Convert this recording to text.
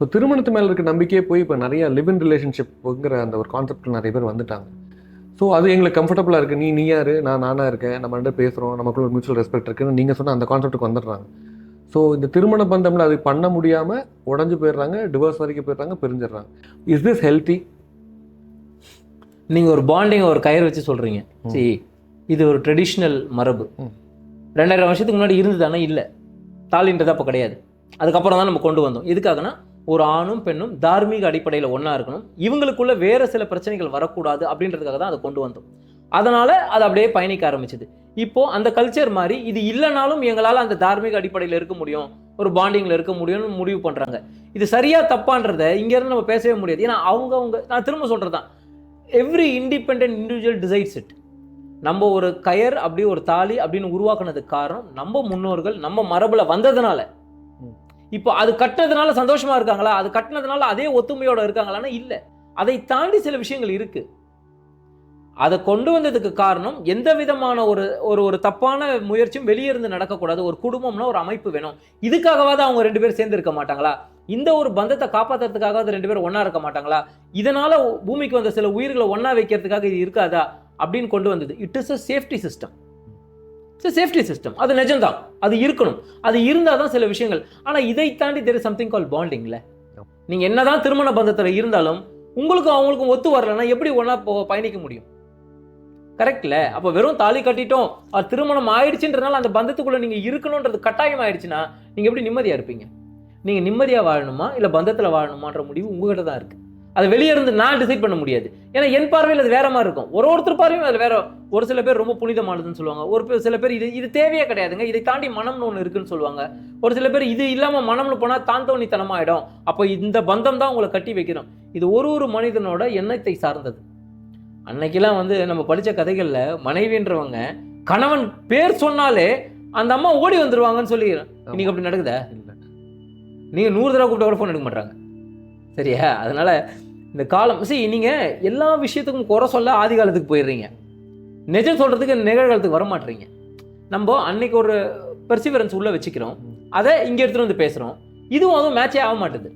So திருமணத்து மேலே இருக்க நம்பிக்கையே போய் இப்போ நிறைய லிவ் இன் ரிலேஷன்ஷிப்ங்கிற அந்த ஒரு கான்செப்ட் நிறைய பேர் வந்துட்டாங்க. ஸோ அது எங்களுக்கு கம்ஃபர்டபுளாக இருக்குது நீ நீ யாரு நான் நானா இருக்கேன். நம்ம ரெண்டு பேசுகிறோம் நமக்குள்ள ஒரு மியூச்சுவல் ரெஸ்பெக்ட் இருக்குன்னு நீங்கள் சொன்ன அந்த கான்செப்ட்டுக்கு வந்துடுறாங்க. ஸோ இந்த திருமண பந்தம்ல அது பண்ண முடியாமல் உடஞ்சு போயிடுறாங்க டிவோர்ஸ் வரைக்கும் போயிடுறாங்க பிரிஞ்சிடுறாங்க. இஸ் திஸ் ஹெல்த்தி நீங்கள் ஒரு பாண்டிங் ஒரு கயிறு வச்சு சொல்கிறீங்க சரி இது ஒரு ட்ரெடிஷ்னல் மரபு. ரெண்டாயிரம் வருஷத்துக்கு முன்னாடி இருந்ததானே இல்லை. தாலின்றது அப்போ கிடையாது. அதுக்கப்புறம் தான் நம்ம கொண்டு வந்தோம். எதுக்காகனா ஒரு ஆணும் பெண்ணும் தார்மீக அடிப்படையில் ஒன்றா இருக்கணும். இவங்களுக்குள்ள வேறு சில பிரச்சனைகள் வரக்கூடாது அப்படின்றதுக்காக தான் அதை கொண்டு வந்தோம். அதனால் அது அப்படியே பயணிக்க ஆரம்பிச்சது. இப்போது அந்த கல்ச்சர் மாதிரி இது இல்லைனாலும் எங்களால் அந்த தார்மீக அடிப்படையில் இருக்க முடியும். ஒரு பாண்டிங்கில் இருக்க முடியும்னு முடிவு பண்ணுறாங்க இது சரியாக தப்பான்றத இங்கேருந்து நம்ம பேசவே முடியாது. ஏன்னா அவங்க அவங்க நான் திரும்ப சொல்கிறது தான் every independent individual decides it நம்ம ஒரு கயர் அப்படி ஒரு தாலி அப்படின்னு உருவாக்குனதுக்கு காரணம் நம்ம முன்னோர்கள் நம்ம மரபில் வந்ததுனால. இப்போ அது கட்டினதுனால சந்தோஷமா இருக்காங்களா? அது கட்டினதுனால அதே ஒத்துமையோட இருக்காங்களான்னா இல்லை. அதை தாண்டி சில விஷயங்கள் இருக்கு. அதை கொண்டு வந்ததுக்கு காரணம் எந்த விதமான ஒரு ஒரு ஒரு தப்பான முயற்சியும் வெளியே இருந்து நடக்கக்கூடாது. ஒரு குடும்பம்னா ஒரு அமைப்பு வேணும். இதுக்காகவாவது அவங்க ரெண்டு பேரும் சேர்ந்து இருக்க மாட்டாங்களா? இந்த ஒரு பந்தத்தை காப்பாற்றுறதுக்காகவாது ரெண்டு பேரும் ஒன்றா இருக்க மாட்டாங்களா? இதனால பூமிக்கு வந்த சில உயிர்களை ஒன்றா வைக்கிறதுக்காக இது இருக்காதா? அப்படின்னு கொண்டு வந்தது. It is a safety system it's safety system அது நிஜம்தான் அது இருக்கணும். அது இருந்தால் தான் சில விஷயங்கள். ஆனால் இதை தாண்டி தெர் சம்திங் கால் பாண்டிங்ல நீங்கள் என்னதான் திருமண பந்தத்தில் இருந்தாலும் உங்களுக்கும் அவங்களுக்கும் ஒத்து வரலன்னா எப்படி ஒன்றா பயணிக்க முடியும்? கரெக்ட்ல அப்போ வெறும் தாலி கட்டிட்டோம். அது திருமணம் ஆயிடுச்சுன்றனால அந்த பந்தத்துக்குள்ள நீங்கள் இருக்கணுன்றது கட்டாயம் ஆயிடுச்சுன்னா நீங்கள் எப்படி நிம்மதியாக இருப்பீங்க? நீங்கள் நிம்மதியாக வாழணுமா? இல்லை பந்தத்தில் வாழணுமான்ற முடிவு உங்ககிட்ட தான் இருக்கு. அது வெளியே இருந்து நான் டிசைட் பண்ண முடியாது. ஏன்னா என் பார்வையில் அது வேற மாதிரி இருக்கும். ஒரு ஒருத்தர் பார்வையும் அது வேற ஒரு சில பேர் ரொம்ப புனிதமானதுன்னு சொல்லுவாங்க. ஒரு சில பேர் இது இது தேவையே கிடையாதுங்க. இதை தாண்டி மனம்னு ஒன்று இருக்குன்னு சொல்லுவாங்க. ஒரு சில பேர் இது இல்லாமல் மனம்னு போனால் தாந்தோணித்தனமாயிடும். அப்போ இந்த பந்தம் தான் உங்களை கட்டி வைக்கணும். இது ஒரு ஒரு மனிதனோட எண்ணத்தை சார்ந்தது. அன்னைக்கெல்லாம் வந்து நம்ம படித்த கதைகளில் மனைவின்றவங்க கணவன் பேர் சொன்னாலே அந்த அம்மா ஓடி வந்துருவாங்கன்னு சொல்லி இன்னைக்கு அப்படி நடக்குதா? நீங்கள் நூறு தடவை கூப்பிட்ட கூட ஃபோன் எடுக்க மாட்டாங்க சரியா? அதனால இந்த காலம் சரி நீங்கள் எல்லா விஷயத்துக்கும் குறை சொல்ல ஆதி காலத்துக்கு போயிடுறீங்க. நிஜம் சொல்கிறதுக்கு நிகழ்காலத்துக்கு வர மாட்டுறீங்க. நம்ம அன்னைக்கு ஒரு பெர்சிவரன்ஸ் உள்ளே வச்சுக்கிறோம். அதை இங்கே எடுத்துகிட்டு வந்து பேசுகிறோம் இதுவும் அதுவும் மேட்சே ஆக மாட்டுது.